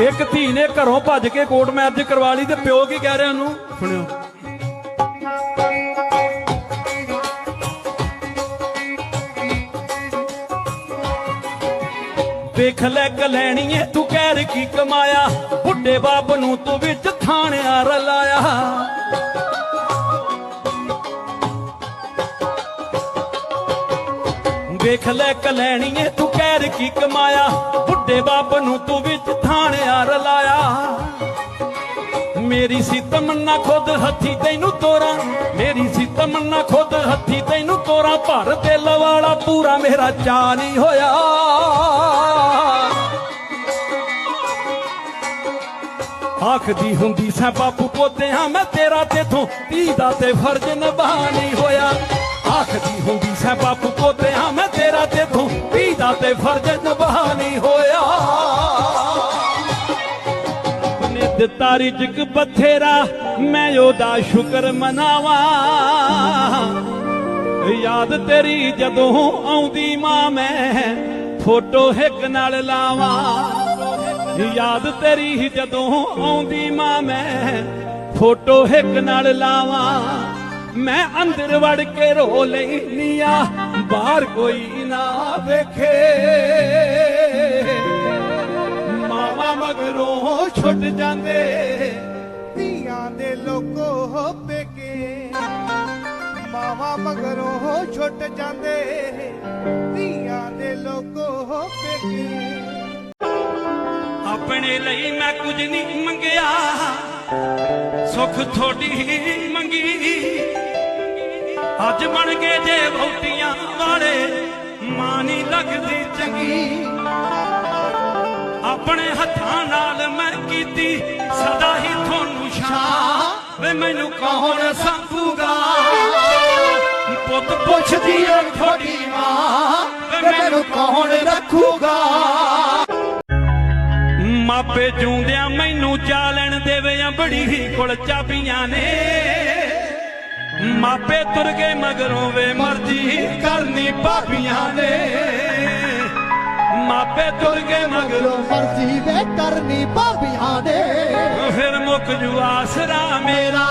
ਇੱਕ ਧੀ ਨੇ ਘਰੋਂ ਭੱਜ ਕੇ ਕੋਰਟ ਮੈਰਿਜ ਕਰਵਾ ਲਈ ਤੇ ਪਿਓ ਕੀ ਕਹਿ ਰਿਹਾ ਉਹਨੂੰ? ਸੁਣਿਓ। ਵੇਖ ਲੈ ਕਲੈਣੀਏ ਤੂੰ ਕਹਿਰ ਕੀ ਕਮਾਇਆ? ਬੁੱਢੇ ਬਾਪ ਨੂੰ ਤੂੰ ਵਿੱਚ ਥਾਣਿਆ ਰਲਾਇਆ। ਵੇਖ ਲੈ ਕਲੈਣੀਏ ਤੂੰ ਕਹਿਰ ਕੀ ਕਮਾਇਆ? ਬੁੱਢੇ ਬਾਪ ਨੂੰ ਤੂੰ ਮੇਰੀ ਸੀ ਤਮੰਨਾ ਖੁਦ ਹੱਥੀ ਤੈਨੂੰ ਤੋਰਾਂ, ਮੇਰੀ ਸੀ ਤਮੰਨਾ ਖੁਦ ਹੱਥੀ ਤੈਨੂੰ ਤੋਰਾਂ, ਭਰ ਦਿਲ ਵਾਲਾ ਪੂਰਾ ਮੇਰਾ ਚਾ ਨਹੀਂ ਹੋਇਆ। ਆਖਦੀ ਹੁੰਦੀ, ਸੈ ਬਾਪੂ ਪੋਤਿਆਂ, ਮੈਂ ਤੇਰਾ ਤੇਥੋਂ ਧੀ ਦਾ ਤੇ ਫਰਜ਼ ਨਿਭਾ ਨਹੀਂ ਹੋਇਆ। ਆਖਦੀ ਹੁੰਦੀ, ਸੈ ਬਾਪੂ ਪੋਤਿਆਂ, ਮੈਂ ਤੇਰਾ ਤੇਥੋਂ ਧੀ ਦਾ ਤੇ ਫਰਜ਼ ਨਿਭਾ ਨਹੀਂ ਹੋਇਆ। ਦਿੱਤਾ ਰਿਜਕ ਬਥੇਰਾ, ਮੈਂ ਉਹਦਾ ਸ਼ੁਕਰ ਮਨਾਵਾਂ। ਯਾਦ ਤੇਰੀ ਜਦੋਂ ਆਉਂਦੀ ਮਾਂ, ਮੈਂ ਫੋਟੋ ਹਿੱਕ ਨਾਲ ਲਾਵਾਂ। ਯਾਦ ਤੇਰੀ ਜਦੋਂ ਆਉਂਦੀ ਮਾਂ, ਮੈਂ ਫੋਟੋ ਹਿੱਕ ਨਾਲ ਲਾਵਾਂ। ਮੈਂ ਅੰਦਰ ਵੜ ਕੇ ਰੋ ਲੈਨੀ ਆ ਬਾਹਰ ਕੋਈ ਨਾ ਵੇਖੇ। ਮਗਰੋਂ ਛੁੱਟ ਜਾਂਦੇ। ਧੀਆਂ ਦੇ ਲੋਕੋ ਹੋ ਪੇਕੇ। ਮਾਵਾ ਮਗਰੋਂ ਛੁੱਟ ਜਾਂਦੇ। ਧੀਆਂ ਦੇ ਲੋਕੋ ਹੋ ਪੇਕੇ। ਆਪਣੇ ਲਈ ਮੈਂ ਕੁਝ ਨਹੀਂ ਮੰਗਿਆ। ਸੁੱਖ ਥੋੜੀ ਮੰਗੀ। ਅੱਜ ਬਣ ਗਏ ਜੇ ਵਹੁਟੀਆਂ ਵਾਲੇ ਮਾਂ ਨਹੀਂ ਲੱਗਦੀ ਚੰਗੀ। ਆਪਣੇ ਹੱਥਾਂ ਨਾਲ ਮੈਂ ਕੀਤੀ, ਸਦਾ ਹੀ ਤੁਹਾਨੂੰ ਸ਼ਾਂ ਵੇ ਮੈਨੂੰ ਕੌਣ ਸੰਭੂਗਾ? ਪੁੱਤ ਪੁੱਛਦੀ ਏ ਤੁਹਾਡੀ ਮਾਂ, ਵੇ ਮੈਨੂੰ ਕੌਣ ਰੱਖੂਗਾ? ਮਾਪੇ ਜੂੰਦਿਆਂ ਮੈਨੂੰ ਚਾਲਣ ਦੇਵੇ ਅੰਬੜੀ ਕੋਲ ਚਾਬੀਆਂ ਨੇ। ਮਾਪੇ ਤੁਰ ਗਏ ਮਗਰੋਂ ਵੇ ਮਰਜ਼ੀ ਕਰਨੀ ਭਾਬੀਆਂ ਨੇ। ਮਾਪੇ ਤੁਰ ਗਏ ਮਗਰੋਂ ਮਰਜ਼ੀ ਵੇ ਕਰਨੀ ਭਾਬੀਆਂ ਨੇ ਫਿਰ ਮੁੱਕ ਜੂ ਆਸਰਾ ਮੇਰਾ।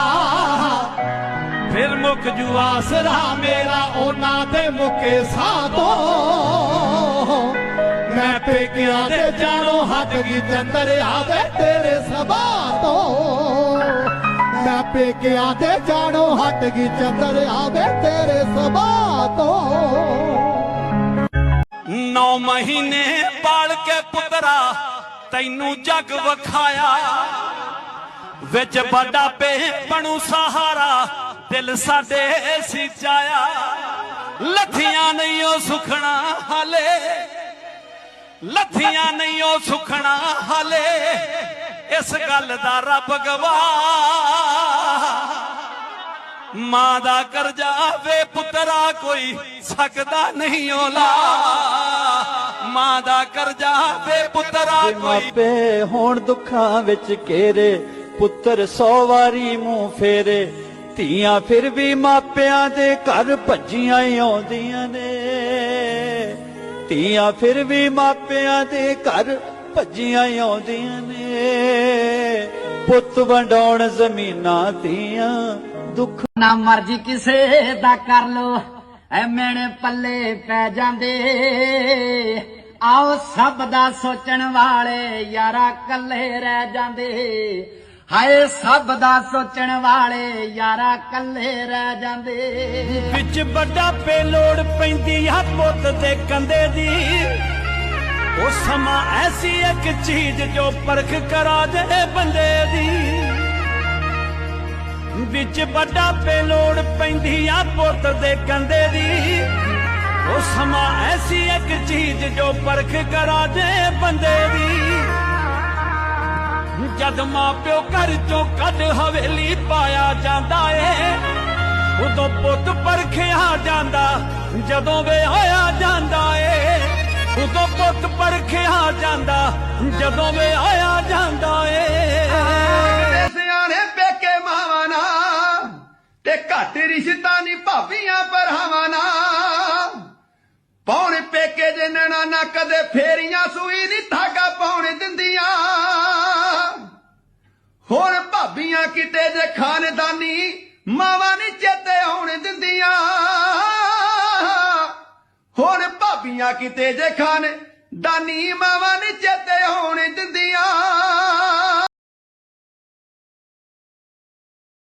ਫਿਰ ਮੁੱਕ ਜੂ ਆਸਰਾ ਮੇਰਾ ਉਹਨਾਂ ਦੇ ਮੁਕੇ ਸਾਥੋਂ। ਮੈਂ ਪੇਕਿਆਂ ਦੇ ਜਾਣੋ ਹੱਟ ਗਈ ਚੰਦਰ ਆਵੇ ਤੇਰੇ ਸਭਾ ਤੋਂ ਮੈਂ ਪੇਕਿਆਂ ਦੇ ਜਾਣੋ ਹੱਟ ਗਈ ਚੰਦਰ ਆਵੇ ਤੇਰੇ ਸਭਾ ਤੋਂ ਨੌ ਮਹੀਨੇ ਪਾਲ ਕੇ ਪੁੱਤਰਾ, ਤੈਨੂੰ ਜਗ ਵਖਾਇਆ। ਵਿੱਚ ਵੱਡਾ ਪੇ ਬਣੂ ਸਹਾਰਾ, ਦਿਲ ਸਾਡੇ ਸਿਚਾਇਆ ਲੱਥੀਆਂ ਨਹੀਂ ਉਹ ਸੁਖਣਾ ਹਾਲੇ, ਲੱਥੀਆਂ ਨਹੀਂ ਉਹ ਸੁਖਣਾ ਹਾਲੇ। ਇਸ ਗੱਲ ਦਾ ਰੱਬ ਗਵਾਹ ਮਾਂ ਦਾ ਕਰਜ਼ਾ ਵੇ ਪੁੱਤਰਾ ਕੋਈ ਸਕਦਾ ਨਹੀਂ ਓਲਾ। ਮਾਂ ਦਾ ਕਰਜ਼ਾ ਵੇ ਪੁੱਤਰਾ ਕੋਈ ਮਾਪੇ ਹੋਣ ਦੁੱਖਾਂ ਵਿੱਚ ਘੇਰੇ ਪੁੱਤਰ ਸੌ ਵਾਰੀ ਮੂੰਹ ਫੇਰੇ। ਧੀਆਂ ਫਿਰ ਵੀ ਮਾਪਿਆਂ ਦੇ ਘਰ ਭੱਜੀਆਂ ਆਉਂਦੀਆਂ ਨੇ। ਧੀਆਂ ਫਿਰ ਵੀ ਮਾਪਿਆਂ ਦੇ ਘਰ ਭੱਜੀਆਂ ਆਉਂਦੀਆਂ ਨੇ। ਪੁੱਤ ਵੰਡਾਉਣ ਜ਼ਮੀਨਾਂ ਧੀਆਂ ਦੁੱਖ ਨਾ ਮਰਜ਼ੀ ਕਿਸੇ ਦਾ ਕਰ ਲੋ ਐ ਮੈਨੇ ਪੱਲੇ ਪੈ ਜਾਂਦੇ। ਆਓ ਸਭ ਦਾ ਸੋਚਣ ਵਾਲੇ ਯਾਰਾ ਕੱਲੇ ਰਹਿ ਜਾਂਦੇ। ਹਾਏ ਸਭ ਦਾ ਸੋਚਣ ਵਾਲੇ ਯਾਰਾ ਕੱਲੇ ਰਹਿ ਜਾਂਦੇ। ਵਿੱਚ ਵੱਡਾ ਪੇ ਲੋੜ ਪੈਂਦੀ ਆ ਪੁੱਤ ਦੇ ਕੰਦੇ ਦੀ। ਉਹ ਸਮਾਂ ਐਸੀ ਇੱਕ ਚੀਜ਼ ਜੋ ਪਰਖ ਕਰਾ ਦੇ ਬੰਦੇ ਦੀ। ਵਿੱਚ ਵੱਡਾ ਪੇ ਲੋੜ ਪੈਂਦੀ ਆ ਪੁੱਤ ਦੇ ਕੰਦੇ ਦੀ। ਉਹ ਸਮਾਂ ਐਸੀ ਇੱਕ ਚੀਜ਼ ਜੋ ਪਰਖ ਕਰਾ ਦੇ ਬੰਦੇ ਦੀ। ਜਦ ਮਾਂ ਪਿਓ ਘਰ ਚੋਂ ਕੱਢ ਹਵੇਲੀ ਪਾਇਆ ਜਾਂਦਾ ਏ, ਉਦੋਂ ਪੁੱਤ ਪਰਖਿਆ ਜਾਂਦਾ, ਜਦੋਂ ਵੇ ਹੋਇਆ ਜਾਂਦਾ ਉਦੋਂ ਪੁੱਤ ਪਰਖਿਆ ਜਾਂਦਾ, ਜਦੋਂ ਵਿਆਹਿਆ ਜਾਂਦਾ ਏ। ਸਿਆਣੇ ਪੇਕੇ ਮਾਵਾਂ ਨਾ ਤੇ ਘੱਟ ਰਿਸ਼ਤਾ ਨਹੀਂ ਭਾਬੀਆਂ ਪਰਹਾਵਾਂ ਨਾ ਪੌਣੇ ਪੇਕੇ ਜੇ ਨਣਾ ਨਾ ਕਦੇ ਫੇਰੀਆਂ ਸੂਈ ਨਹੀਂ ਧਾਗਾ ਪਾਉਣ ਦਿੰਦੀਆਂ। ਹੋਰ ਭਾਬੀਆਂ ਕਿਤੇ ਜੇ ਖਾਨਦਾਨੀ ਮਾਵਾਂ ਨੀ ਚੇਤੇ ਆਉਣ ਦਿੰਦੀਆਂ। ਪੀਆਂ ਕਿਤੇ ਜੇ ਖਾਨ ਦਾਨੀ ਮਾਵਾਂ ਨੇ ਚੇਤੇ ਹੋਣ ਦਿੰਦੀਆਂ।